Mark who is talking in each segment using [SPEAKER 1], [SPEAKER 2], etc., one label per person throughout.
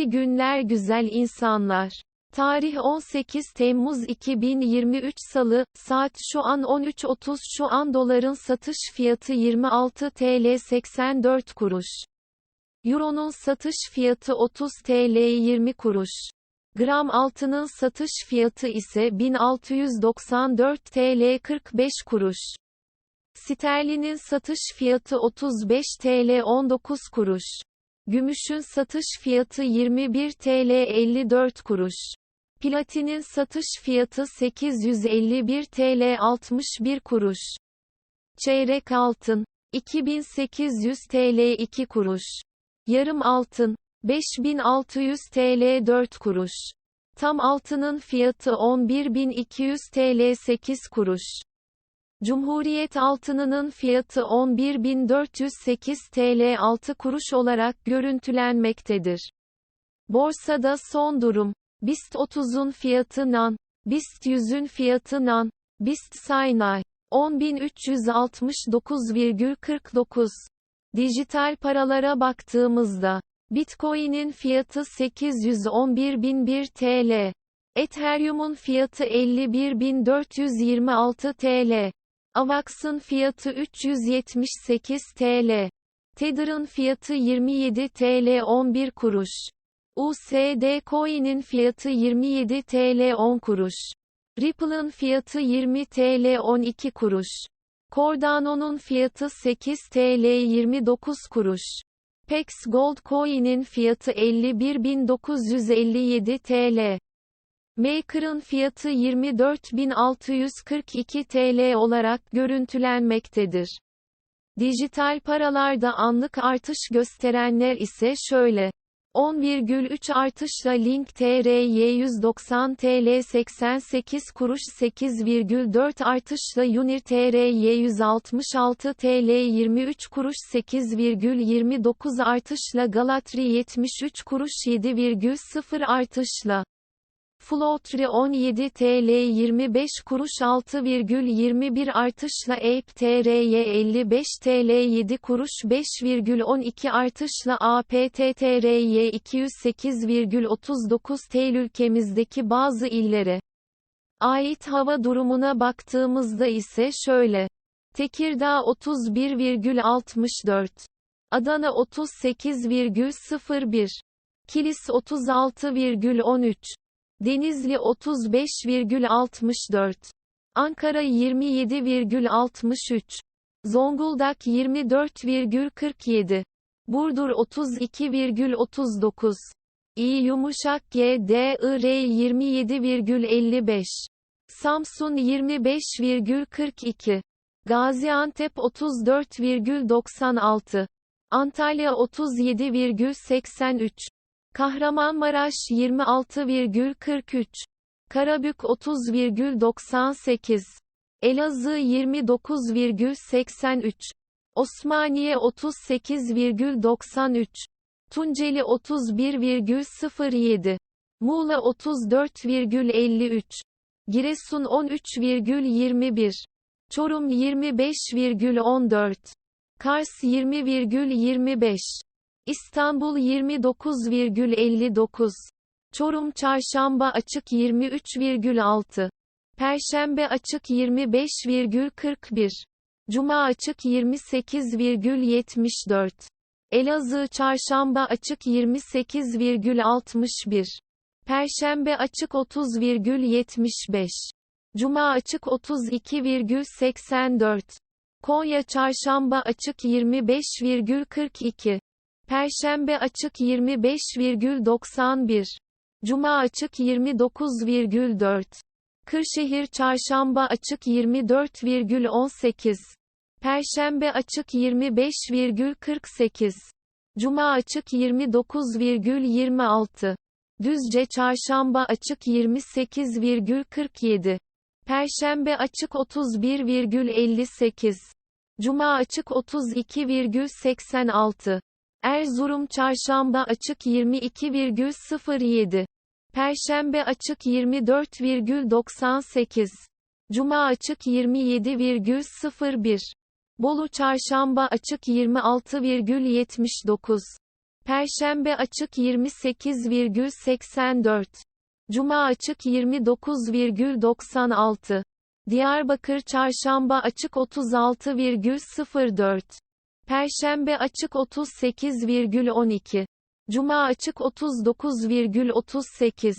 [SPEAKER 1] İyi günler güzel insanlar. Tarih 18 Temmuz 2023 Salı, saat şu an 13.30 şu an doların satış fiyatı 26 TL 84 kuruş. Euro'nun satış fiyatı 30 TL 20 kuruş. Gram altının satış fiyatı ise 1694 TL 45 kuruş. Sterlinin satış fiyatı 35 TL 19 kuruş. Gümüşün satış fiyatı 21 TL 54 kuruş. Platinin satış fiyatı 851 TL 61 kuruş. Çeyrek altın 2800 TL 2 kuruş. Yarım altın 5600 TL 4 kuruş. Tam altının fiyatı 11200 TL 8 kuruş. Cumhuriyet altınının fiyatı 11.408 TL 6 kuruş olarak görüntülenmektedir. Borsada son durum. BIST 30'un fiyatı NAN, BIST 100'ün fiyatı NAN, BIST Saynay 10.369,49. Dijital paralara baktığımızda, Bitcoin'in fiyatı 811.001 TL. Ethereum'un fiyatı 51.426 TL. AVAX'ın fiyatı 378 TL. Tether'ın fiyatı 27 TL 11 kuruş. USD Coin'in fiyatı 27 TL 10 kuruş. Ripple'ın fiyatı 20 TL 12 kuruş. Cardano'nun fiyatı 8 TL 29 kuruş. Pex Gold Coin'in fiyatı 51.957 TL. Maker'ın fiyatı 24.642 TL olarak görüntülenmektedir. Dijital paralarda anlık artış gösterenler ise şöyle. 10,3 artışla Link TRY 190 TL 88 kuruş 8,4 artışla Unir TRY 166 TL 23 kuruş 8,29 artışla Galatri 73 kuruş 7,0 artışla Floatri 17 TL 25 kuruş 6,21 artışla Ape TRY 55 TL 7 kuruş 5,12 artışla APTTRY 208,39 TL ülkemizdeki bazı illere ait hava durumuna baktığımızda ise şöyle. Tekirdağ 31,64 Adana 38,01 Kilis 36,13 Denizli 35,64. Ankara 27,63. Zonguldak 24,47. Burdur 32,39. İyi yumuşak GDIR 27,55. Samsun 25,42. Gaziantep 34,96. Antalya 37,83. Kahramanmaraş 26,43. Karabük 30,98. Elazığ 29,83. Osmaniye 38,93. Tunceli 31,07. Muğla 34,53. Giresun 13,21. Çorum 25,14. Kars 20,25. İstanbul 29,59. Çorum Çarşamba açık 23,6. Perşembe açık 25,41. Cuma açık 28,74. Elazığ Çarşamba açık 28,61. Perşembe açık 30,75. Cuma açık 32,84. Konya Çarşamba açık 25,42. Perşembe açık 25,91. Cuma açık 29,4. Kırşehir Çarşamba açık 24,18. Perşembe açık 25,48. Cuma açık 29,26. Düzce Çarşamba açık 28,47. Perşembe açık 31,58. Cuma açık 32,86. Erzurum Çarşamba açık 22,07. Perşembe açık 24,98. Cuma açık 27,01. Bolu Çarşamba açık 26,79. Perşembe açık 28,84. Cuma açık 29,96. Diyarbakır Çarşamba açık 36,04. Perşembe açık 38,12. Cuma açık 39,38.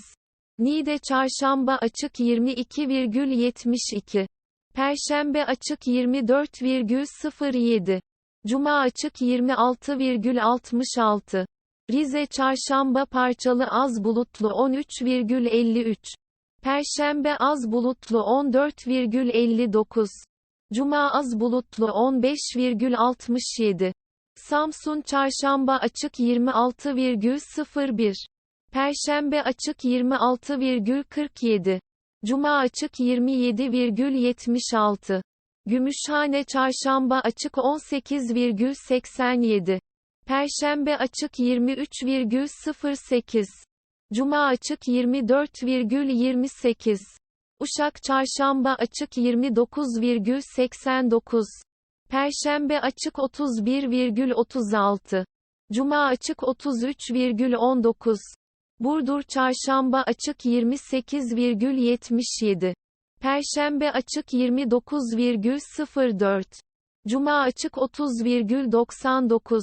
[SPEAKER 1] Niğde Çarşamba açık 22,72. Perşembe açık 24,07. Cuma açık 26,66. Rize Çarşamba parçalı az bulutlu 13,53. Perşembe az bulutlu 14,59. Cuma az bulutlu 15,67. Samsun Çarşamba açık 26,01. Perşembe açık 26,47. Cuma açık 27,76. Gümüşhane Çarşamba açık 18,87. Perşembe açık 23,08. Cuma açık 24,28. Uşak Çarşamba açık 29,89. Perşembe açık 31,36. Cuma açık 33,19. Burdur Çarşamba açık 28,77. Perşembe açık 29,04. Cuma açık 30,99.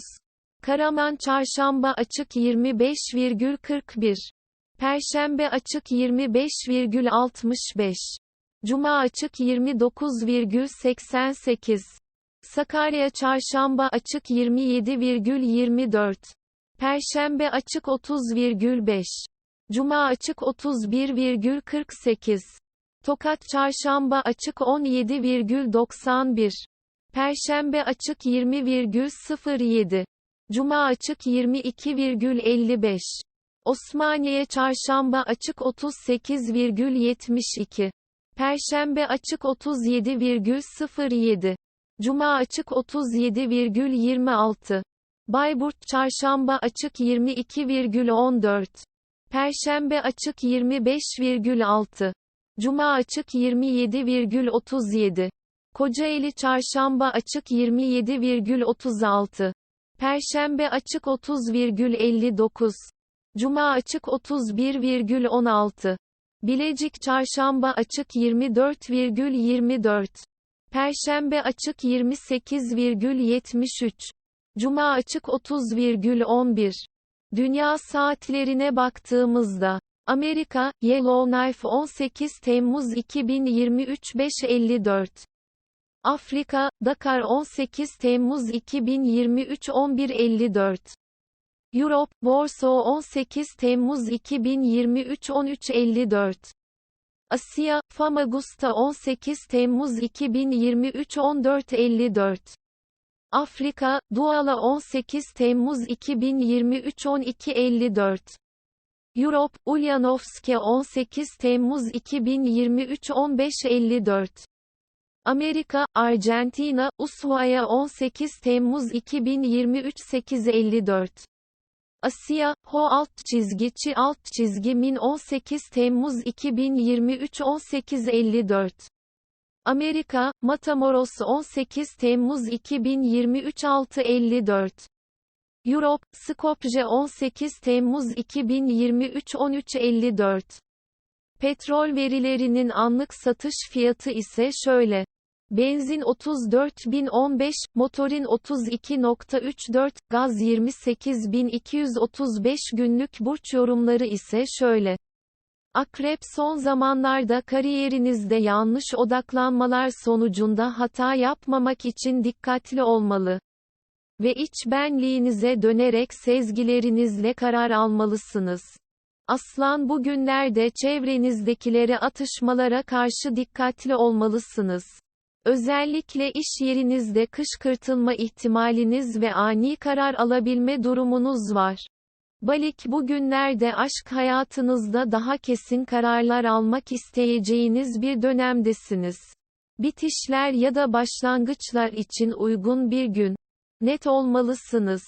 [SPEAKER 1] Karaman Çarşamba açık 25,41. Perşembe açık 25,65. Cuma açık 29,88. Sakarya Çarşamba açık 27,24. Perşembe açık 30,5. Cuma açık 31,48. Tokat Çarşamba açık 17,91. Perşembe açık 20,07. Cuma açık 22,55. Osmaniye Çarşamba açık 38,72. Perşembe açık 37,07. Cuma açık 37,26. Bayburt Çarşamba açık 22,14. Perşembe açık 25,6. Cuma açık 27,37. Kocaeli Çarşamba açık 27,36. Perşembe açık 30,59. Cuma açık 31,16. Bilecik Çarşamba açık 24,24. Perşembe açık 28,73. Cuma açık 30,11. Dünya saatlerine baktığımızda Amerika, Yellowknife 18 Temmuz 2023 5.54 Afrika, Dakar 18 Temmuz 2023 11.54 Europe, Warsaw 18 Temmuz 2023 13.54 Asya, Famagusta 18 Temmuz 2023 14.54 Afrika, Douala 18 Temmuz 2023 12.54 Europe, Ulyanovske 18 Temmuz 2023 15.54 Amerika, Arjantina, Ushuaia 18 Temmuz 2023 8.54 Asya, Ho alt çizgiçi alt çizgi Min 18 Temmuz 2023 18.54 Amerika, Matamoros 18 Temmuz 2023 6.54 Europe, Skopje 18 Temmuz 2023 13.54 Petrol verilerinin anlık satış fiyatı ise şöyle. Benzin 34.015, motorin 32.34, gaz 28.235 günlük burç yorumları ise şöyle. Akrep son zamanlarda kariyerinizde yanlış odaklanmalar sonucunda hata yapmamak için dikkatli olmalı. Ve iç benliğinize dönerek sezgilerinizle karar almalısınız. Aslan bugünlerde çevrenizdekilere atışmalara karşı dikkatli olmalısınız. Özellikle iş yerinizde kışkırtılma ihtimaliniz ve ani karar alabilme durumunuz var. Balik bugünlerde aşk hayatınızda daha kesin kararlar almak isteyeceğiniz bir dönemdesiniz. Bitişler ya da başlangıçlar için uygun bir gün. Net olmalısınız.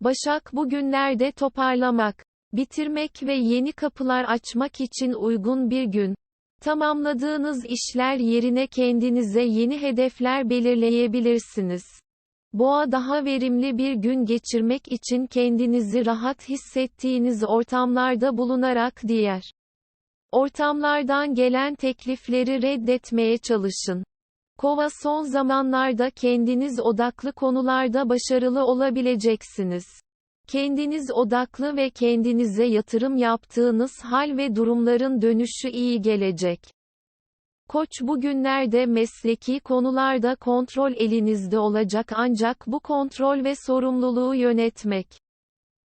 [SPEAKER 1] Başak bugünlerde toparlamak, bitirmek ve yeni kapılar açmak için uygun bir gün. Tamamladığınız işler yerine kendinize yeni hedefler belirleyebilirsiniz. Boğa daha verimli bir gün geçirmek için kendinizi rahat hissettiğiniz ortamlarda bulunarak diğer ortamlardan gelen teklifleri reddetmeye çalışın. Kova son zamanlarda kendiniz odaklı konularda başarılı olabileceksiniz. Kendiniz odaklı ve kendinize yatırım yaptığınız hal ve durumların dönüşü iyi gelecek. Koç bugünlerde mesleki konularda kontrol elinizde olacak ancak bu kontrol ve sorumluluğu yönetmek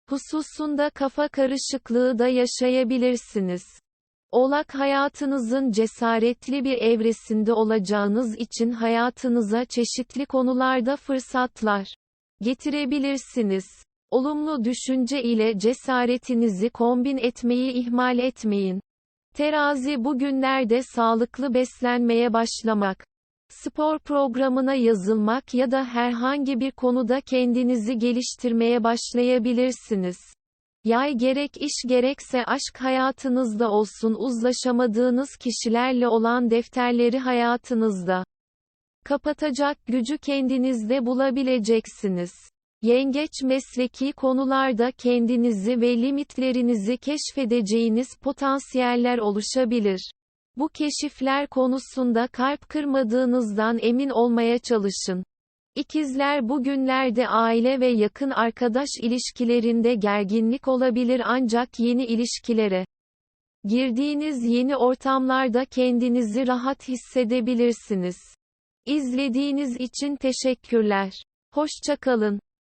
[SPEAKER 1] hususunda kafa karışıklığı da yaşayabilirsiniz. Oğlak hayatınızın cesaretli bir evresinde olacağınız için hayatınıza çeşitli konularda fırsatlar getirebilirsiniz. Olumlu düşünce ile cesaretinizi kombin etmeyi ihmal etmeyin. Terazi bugünlerde sağlıklı beslenmeye başlamak, spor programına yazılmak ya da herhangi bir konuda kendinizi geliştirmeye başlayabilirsiniz. Yay gerek iş gerekse aşk hayatınızda olsun uzlaşamadığınız kişilerle olan defterleri hayatınızda kapatacak gücü kendinizde bulabileceksiniz. Yengeç mesleki konularda kendinizi ve limitlerinizi keşfedeceğiniz potansiyeller oluşabilir. Bu keşifler konusunda kalp kırmadığınızdan emin olmaya çalışın. İkizler bugünlerde aile ve yakın arkadaş ilişkilerinde gerginlik olabilir ancak yeni ilişkilere girdiğiniz yeni ortamlarda kendinizi rahat hissedebilirsiniz. İzlediğiniz için teşekkürler. Hoşçakalın.